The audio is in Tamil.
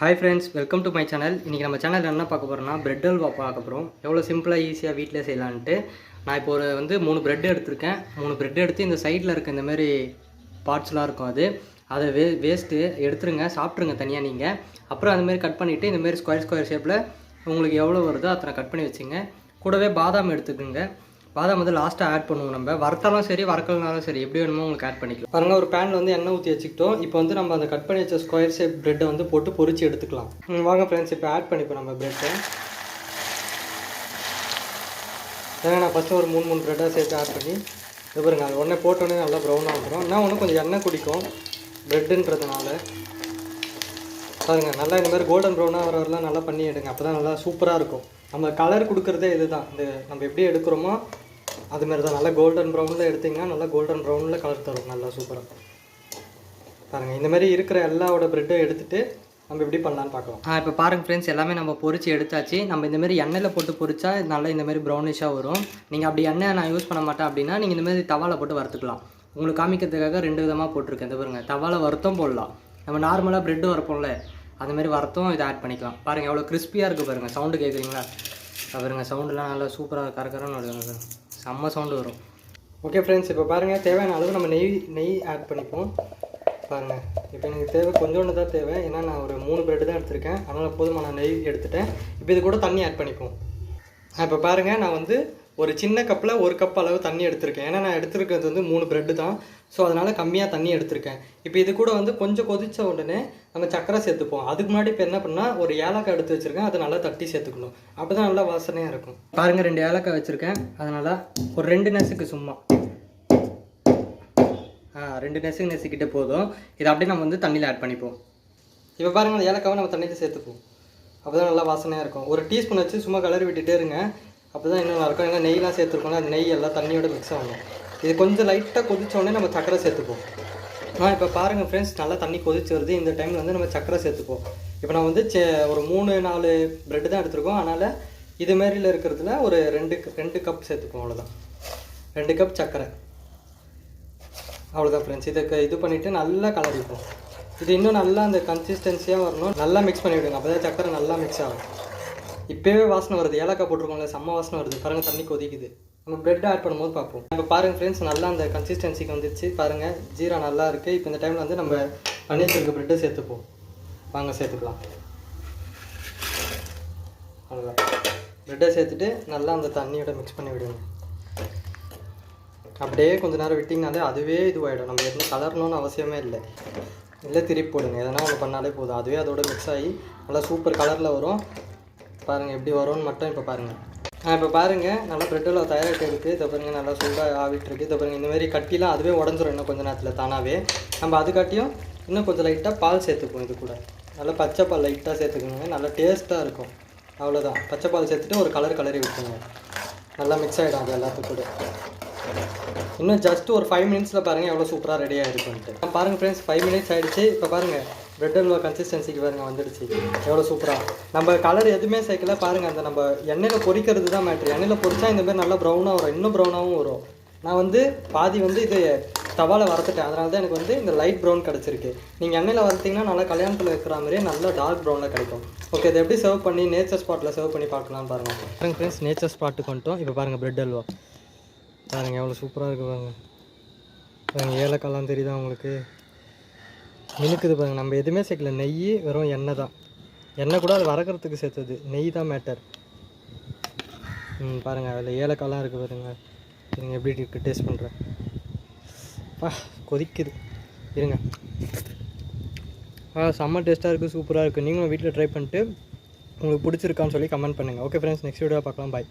Hi friends welcome to my channel இன்றைக்கி நம்ம சேனலில் என்ன பார்க்க போகிறோம்னா பிரெட் அல்வா பார்க்க போகிறோம் எவ்வளோ சிம்பிளாக ஈஸியாக வீட்டில் செய்யலான்ட்டு. நான் இப்போ ஒரு வந்து மூணு பிரெட் எடுத்திருக்கேன். மூணு பிரெட் எடுத்து இந்த சைடில் இருக்க இந்த மாதிரி பார்ட்ஸ்லாம் இருக்கும் அது. அதை வே வேஸ்ட்டு எடுத்துருங்க சாப்பிட்ருங்க தனியாக நீங்கள் அப்புறம் அதுமாரி கட் பண்ணிவிட்டு இந்தமாரி ஸ்கொயர் ஸ்கொயர் ஷேப்பில் உங்களுக்கு எவ்வளோ வருதோ அத்தனை கட் பண்ணி வச்சுங்க. கூடவே பாதாம் எடுத்துக்கோங்க. பாதாம் வந்து லாஸ்ட்டாக ஆட் பண்ணுவோம் நம்ம. வறுத்தாலும் சரி வறுக்கலனாலும் சரி எப்படி வேணுமோ உங்களுக்கு ஆட் பண்ணிக்கலாம். பாருங்க ஒரு பேனில் வந்து எண்ணெய் ஊற்றி வச்சுக்கிட்டோம். இப்போ வந்து நம்ம அந்த கட் பண்ணி வச்ச ஸ்கொயர் ஷேப் பிரெட்டை வந்து போட்டு பொறிச்சு எடுத்துக்கலாம். வாங்க ஃப்ரெண்ட்ஸ் இப்போ ஆட் பண்ணிப்போம் நம்ம பிரெட்டை ஏன்னா நான் ஃபஸ்ட்டு ஒரு மூணு மூணு ப்ரெட்டாக சேர்த்து ஆட் பண்ணி இது பாருங்க அது உடனே போட்டோன்னே நல்லா ப்ரௌனாக வந்துடும் இன்னும் ஒன்று கொஞ்சம் எண்ணெய் குடிக்கும் ப்ரெட்டுன்றதுனால பாருங்க நல்லா இந்த மாதிரி கோல்டன் ப்ரௌனாக வர வரலாம் நல்லா பண்ணி எடுங்க. அப்போ தான் நல்லா சூப்பராக இருக்கும். நம்ம கலர் கொடுக்குறதே இதுதான். இந்த நம்ம எப்படி எடுக்கிறோமோ அதுமாரி தான் நல்லா கோல்டன் ப்ரௌனில் எடுத்தீங்கன்னா நல்லா கோல்டன் ப்ரௌனில் கலர் தரும். நல்லா சூப்பராக பாருங்கள் இந்த மாதிரி இருக்கிற எல்லாவோட ப்ரெட்டும் எடுத்துகிட்டு நம்ம எப்படி பண்ணலான்னு பார்க்கலாம். ஆ இப்போ பாருங்க ஃப்ரெண்ட்ஸ் எல்லாமே நம்ம பொரிச்சு எடுத்தாச்சு. நம்ம இந்தமாரி எண்ணெயில் போட்டு பொறிச்சா நல்லா இந்தமாரி ப்ரௌனிஷாக வரும். நீங்கள் அப்படி எண்ணெய் நான் யூஸ் பண்ண மாட்டேன் அப்படின்னா நீங்கள் இந்தமாரி மாதிரி போட்டு வறுத்துக்கலாம். உங்களுக்கு காமிக்கிறதுக்காக ரெண்டு விதமாக போட்டிருக்கேன். இந்த பாருங்கள் தவாலை வறுத்தும் போடலாம். நம்ம நார்மலாக ப்ரெட்டு வரப்போம்ல. அந்த மாதிரி இதை ஆட் பண்ணிக்கலாம். பாருங்கள் எவ்வளோ கிறிஸ்பியாக இருக்குது பாருங்கள் சவுண்டு கேட்குறீங்களா பாருங்க சவுண்டுலாம் நல்லா சூப்பராக கரகரன்னு வருது செம்ம சவுண்டு வரும். ஓகே ஃப்ரெண்ட்ஸ் இப்போ பாருங்கள் தேவையான அளவு நம்ம நெய் நெய் ஆட் பண்ணிப்போம். பாருங்கள் இப்போ எனக்கு தேவை கொஞ்சோண்டு தான் தேவை. ஏன்னா நான் ஒரு மூணு பிரெட் தான் எடுத்திருக்கேன். அதனால் போதுமான நெய் எடுத்துட்டேன். இப்போ இது கூட தண்ணி ஆட் பண்ணிப்போம். இப்போ பாருங்கள் நான் வந்து ஒரு சின்ன கப்பில் ஒரு கப் அளவு தண்ணி எடுத்திருக்கேன். ஏன்னா நான் எடுத்துருக்கிறது வந்து மூணு ப்ரெட்டு தான். ஸோ அதனால் கம்மியாக தண்ணி எடுத்திருக்கேன். இப்போ இது கூட வந்து கொஞ்சம் கொதித்த உடனே நம்ம சக்கரை சேர்த்துப்போம். அதுக்கு முன்னாடி இப்போ என்ன பண்ணால் ஒரு ஏலக்காய் எடுத்து வச்சுருக்கேன். அதை நல்லா தட்டி சேர்த்துக்கணும். அப்போ தான் நல்லா வாசனையாக இருக்கும். பாருங்கள் ரெண்டு ஏலக்காய் வச்சுருக்கேன். அதனால் ஒரு ரெண்டு நெசுக்கு சும்மா. ஆ ரெண்டு நெசுக்கு நெசுக்கிட்டே போதும். இதை அப்படியே நம்ம வந்து தண்ணியில் ஆட் பண்ணிப்போம். இப்போ பாருங்கள் அந்த ஏலக்காவை நம்ம தண்ணியில் சேர்த்துப்போம். அப்போ தான் நல்லா வாசனையாக இருக்கும். ஒரு டீஸ்பூன் வச்சு சும்மா கலர் விட்டுட்டே இருங்க. அப்போ தான் இன்னும் நல்லா இருக்கும். ஏன்னா நெய்லாம் சேர்த்துருக்கோம்ல அந்த நெய் எல்லாம் தண்ணியோட மிக்ஸ் ஆகணும் இது கொஞ்சம் லைட்டாக கொதிச்சோடனே நம்ம சக்கரை சேர்த்துப்போம். ஆனால் இப்போ பாருங்கள் ஃப்ரெண்ட்ஸ் நல்லா தண்ணி கொதிச்சு வருது. இந்த டைமில் வந்து நம்ம சக்கரை சேர்த்துப்போம். இப்போ நான் வந்து சே- ஒரு மூணு நாலு ப்ரெட்டு தான் எடுத்திருக்கோம். அதனால் இது இருக்கிறதுல ஒரு ரெண்டு ரெண்டு கப் சேர்த்துப்போம் அவ்வளோதான் ரெண்டு கப் சக்கரை. அவ்வளோதான் ஃப்ரெண்ட்ஸ் இதை இது பண்ணிவிட்டு நல்லா கலரிப்போம். இது இன்னும் நல்லா அந்த கன்சிஸ்டன்சியாக வரணும். நல்லா மிக்ஸ் பண்ணிவிடுங்க. அப்போ தான் சக்கரை நல்லா மிக்ஸ் ஆகும். இப்போவே வாசனை வருது. ஏலக்காய் போட்டிருக்கோம்ல செம்ம வாசனை வருது. பாருங்கள் தண்ணி கொதிக்குது. நம்ம பிரெட் ஆட் பண்ணும்போது பார்ப்போம். இப்போ பாருங்க ஃப்ரெண்ட்ஸ் நல்லா அந்த கன்சிஸ்டன்சிக்கு வந்துச்சு பாருங்கள் ஜீரா நல்லா இருக்குது இப்போ இந்த டைமில் வந்து நம்ம பண்ணி வச்சிருக்க பிரெட்டை சேர்த்துப்போம். வாங்க சேர்த்துக்கலாம். அவ்வளோதான் பிரெட்டை சேர்த்துட்டு நல்லா அந்த தண்ணியோட மிக்ஸ் பண்ணி விடுங்க. அப்படியே கொஞ்ச நேரம் விட்டிங்கனாலே அதுவே இதுவாகிடும் நம்ம எதுவும் கலரணும்னு அவசியமே இல்லை. இல்லை திருப்பி போடுங்க. எதனா ஒன்று பண்ணாலே போதும். அதுவே அதோட மிக்ஸ் ஆகி நல்லா சூப்பர் கலரில் வரும். பாருங்கள் எப்படி வரும்னு மட்டும் இப்போ பாருங்கள் ஆ இப்போ பாருங்கள் நல்லா ப்ரெட்டில் தயாரிட்டு இருக்குது இதை பாருங்கள் நல்லா சூடாக ஆகிட்டு இருக்குது இதை பாருங்கள் இந்த மாதிரி கட்டிலாம் அதுவே உடஞ்சிரும் இன்னும் கொஞ்சம் நேரத்தில் தானாகவே நம்ம அது காட்டியும் இன்னும் கொஞ்சம் லைட்டாக பால் சேர்த்துக்குவோம் இது கூட. நல்லா பச்சை பால் லைட்டாக சேர்த்துக்கோங்க. நல்லா டேஸ்ட்டாக இருக்கும். அவ்வளோதான் பச்சை பால் சேர்த்துட்டு ஒரு கலர் கலரி விட்டுருங்க. நல்லா மிக்ஸ் ஆகிடும் அது எல்லாத்துக்கும் கூட. இன்னும் ஜஸ்ட் ஒரு ஃபைவ் மினிட்ஸில் பாருங்கள் எவ்வளோ சூப்பராக ரெடி இருக்குன்ட்டு பாருங்கள் ஃப்ரெண்ட்ஸ் ஃபைவ் மினிட்ஸ் ஆகிடுச்சு இப்போ பாருங்கள் பிரெட் அல்வா கன்சிஸ்டன்சிக்கு பாருங்க வந்துடுச்சு. எவ்வளோ சூப்பராக நம்ம கலர் எதுவுமே சேர்க்கல. பாருங்கள் அந்த நம்ம எண்ணெயில் பொரிக்கிறது தான் மேட்ரு எண்ணெயில் பொறிச்சா இந்த மாதிரி நல்லா ப்ரௌனாக வரும். இன்னும் ப்ரௌனாகவும் வரும். நான் வந்து பாதி வந்து இது தவால வறுத்துட்டேன். அதனால தான் எனக்கு வந்து இந்த லைட் ப்ரௌன் கிடச்சிருக்கு. நீங்கள் எண்ணெயில் வறுத்தீங்கன்னா நல்லா கல்யாணத்தில் இருக்கிற மாதிரியே நல்லா டார்க் ப்ரௌனில் கிடைக்கும். ஓகே இதை எப்படி சர்வ் பண்ணி நேச்சர் ஸ்பாட்டில் சர்வ் பண்ணி பார்க்கலாம்னு பாருங்கள் பாருங்க ஃப்ரெண்ட்ஸ் நேச்சர் ஸ்பாட்டுக்கு வந்துட்டோம். இப்போ பாருங்கள் பிரெட் அல்வா பாருங்கள் எவ்வளோ சூப்பராக இருக்குது பாருங்கள் பாருங்கள் ஏலக்காய்லாம் தெரியுதா உங்களுக்கு? மினுக்குது பாருங்க நம்ம எதுவுமே சேர்க்கல. நெய் வெறும் எண்ணெய் தான். எண்ணெய் கூட அது வறக்கிறதுக்கு சேர்த்தது. நெய் தான் மேட்டர் ம் பாருங்கள் அதில் ஏலக்காயெலாம் இருக்குது பாருங்க. இருங்க எப்படி இருக்குது டேஸ்ட் பண்ணுறேன் பா கொதிக்குது. இருங்க. ஆ செம்ம டேஸ்ட்டாக இருக்குது சூப்பராக இருக்குது நீங்களும் வீட்டில் ட்ரை பண்ணிட்டு உங்களுக்கு பிடிச்சிருக்கான்னு சொல்லி கமெண்ட் பண்ணுங்கள் ஓகே ஃப்ரெண்ட்ஸ் நெக்ஸ்ட் வீடியோ பார்க்கலாம். பாய்